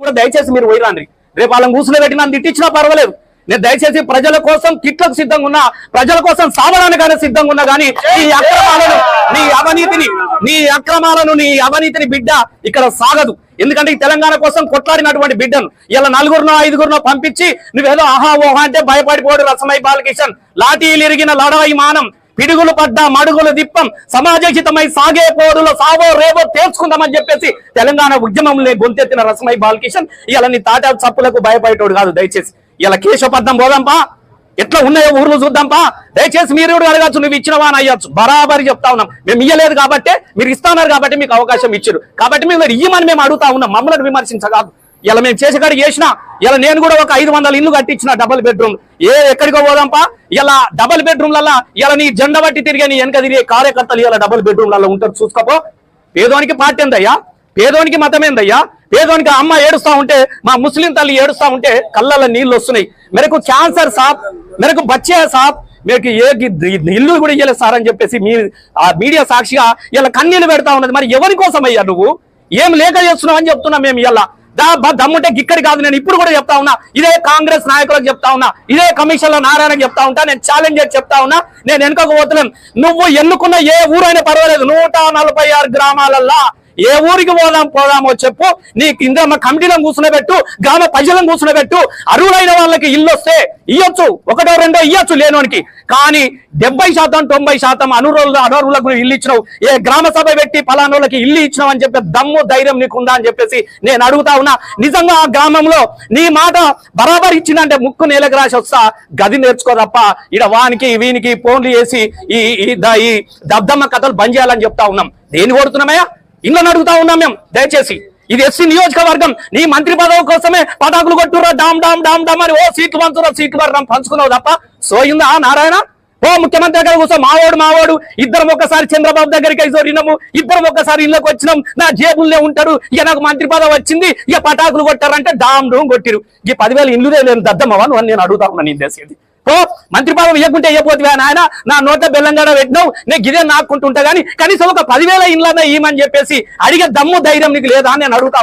కూడా దయచేసి మీరు పోయిరాండి రేపు వాళ్ళని కూర్చుని పెట్టి నన్ను తిట్టించినా పర్వాలేదు. నేను దయచేసి ప్రజల కోసం కిట్లకు సిద్ధంగా ఉన్నా ప్రజల కోసం సావడానికైనా సిద్ధంగా ఉన్నా కానీ నీ అక్రమాలను నీ అవినీతిని నీ అక్రమాలను నీ అవినీతిని బిడ్డ ఇక్కడ సాగదు. ఎందుకంటే ఈ తెలంగాణ కోసం కొట్లాడినటువంటి బిడ్డను ఇలా నలుగురునో ఐదుగురునో పంపించి నువ్వేదో ఆహా ఓహా అంటే భయపడిపోడు రసమై బాలకిషన్. లాఠీలు ఇరిగిన లడవై మానం పిడుగులు పడ్డ మడుగులు దిప్పం సమాజహితమై సాగే పోరులో సావో రేవో తేల్చుకుందామని చెప్పేసి తెలంగాణ ఉద్యమంలో గొంతెత్తిన రసమై బాలకిషన్. ఇలా నీ తాటా చప్పులకు భయపడేటోడు కాదు దయచేసి. ఇలా కేశపట్నం పోదాంపా. ఎట్లా ఉన్నాయో ఊర్లు చూద్దాంపా. దయచేసి మీరు కూడా అడగచ్చు నువ్వు ఇచ్చినవా అని అయ్యొచ్చు. బరాబరి చెప్తా ఉన్నాం. మేము ఇయ్యలేదు కాబట్టి మీరు ఇస్తున్నారు కాబట్టి మీకు అవకాశం ఇచ్చారు. కాబట్టి మేము ఇయ్యమని మేము అడుగుతా ఉన్నాం. మమ్మల్ని విమర్శించగాదు ఇలా మేము చేసే కాడికి చేసిన ఇలా నేను కూడా ఒక ఐదు వందల ఇల్లు కట్టించిన డబుల్ బెడ్రూమ్ ఏ ఎక్కడికో పోదాంపా ఇలా డబుల్ బెడ్రూమ్లలో ఇలా నీ జెండా బట్టి తిరిగే నీ వెనక తిరిగే కార్యకర్తలు ఇలా డబుల్ బెడ్రూమ్లలో ఉంటారు చూసుకోపో. పేదోనికి పార్టీ ఏందయ్యా పేదోనికి మతమేందయ్యా? పేదోనికి అమ్మ ఏడుస్తా ఉంటే మా ముస్లిం తల్లి ఏడుస్తా ఉంటే కళ్ళల్లో నీళ్ళు వస్తున్నాయి. మెరకు క్యాన్సర్ సాబ్ మెరకు బచ్చే సాబ్ మీకు ఏ ఇల్లు కూడా ఇయ్యలేదు సార్ అని చెప్పేసి మీ ఆ మీడియా సాక్షిగా ఇలా కన్నీళ్ళు పెడతా ఉన్నది. మరి ఎవరి కోసం అయ్యా నువ్వు? ఏం లేక చేస్తున్నావు అని చెప్తున్నా మేము ఇలా. దమ్ముంటే గిక్కడి కాదు నేను ఇప్పుడు కూడా చెప్తా ఉన్నా. ఇదే కాంగ్రెస్ నాయకులకు చెప్తా ఉన్నా. ఇదే కమిషన్లో నారాయణకి చెప్తా ఉంటా నేను ఛాలెంజ్ చేసి చెప్తా ఉన్నా. నేను వెనుకకు పోతున్నాను నువ్వు ఎన్నుకున్న ఏ ఊరైనా పర్వాలేదు. నూట నలభై ఆరు గ్రామాలల్లా ఏ ఊరికి పోదాం పోదామో చెప్పు. నీ కింద మా కమిటీలను కూర్చునబెట్టు గ్రామ ప్రజలను కూర్చునబెట్టు. అరువులైన వాళ్ళకి ఇల్లు వస్తే ఇయ్యొచ్చు. ఒకటో రెండో ఇయ్యొచ్చు లేనోనికి. కానీ డెబ్బై శాతం తొంభై శాతం అనురులు అనర్హులకు ఇల్లు ఇచ్చినావు. ఏ గ్రామ సభ పెట్టి పలానోళ్ళకి ఇల్లు ఇచ్చినావు అని చెప్పి దమ్ము ధైర్యం నీకుందా అని చెప్పేసి నేను అడుగుతా ఉన్నా. నిజంగా ఆ గ్రామంలో నీ మాట బరాబర్ ఇచ్చిందంటే ముక్కు నేలకు రాసి వస్తా. గది నేర్చుకో తప్ప. ఇడ వానికి వీనికి ఫోన్లు చేసి ఈ ఈ ద- ఈ కథలు బంద్ చేయాలని చెప్తా ఉన్నాం. దేని కొడుతున్నామయ్యా? ఇళ్ళని అడుగుతా ఉన్నాం మేము దయచేసి. ఇది ఎస్సీ నియోజకవర్గం నీ మంత్రి పదవి కోసమే పటాకులు కొట్టురా డామ్ డామ్ డామ్ డామ్ అని ఓ సీట్లు పంచురా సీట్లు పడడం పంచుకున్నావు తప్ప. సోయిందా నారాయణ? ఓ ముఖ్యమంత్రి దగ్గర కూర్చో మావోడు మావోడు ఇద్దరం ఒక్కసారి చంద్రబాబు దగ్గరికి అయితే ఇద్దరం ఒక్కసారి ఇళ్ళకి వచ్చినాం. నా జేబుల్నే ఉంటాడు ఇక నాకు మంత్రి పదవి వచ్చింది. ఇక పటాకులు కొట్టారంటే డామ్ డూమ్ కొట్టిరు. ఈ పదివేల ఇల్లు నేను దద్దమ్మవా నువ్వు అని నేను అడుగుతా ఉన్నా నేను చేసేది ఓ మంత్రి పదవి ఇవ్వకుంటే ఇవ్వకపోతే నాయన? నా నోట బెల్లంగాడ పెట్టినావు నేను గిదే నాకుంటుంటా కానీ కనీసం ఒక పదివేల ఇండ్లన్నా ఇవ్వమని చెప్పేసి అడిగే దమ్ము ధైర్యం నీకు లేదా అని నేను అడుగుతా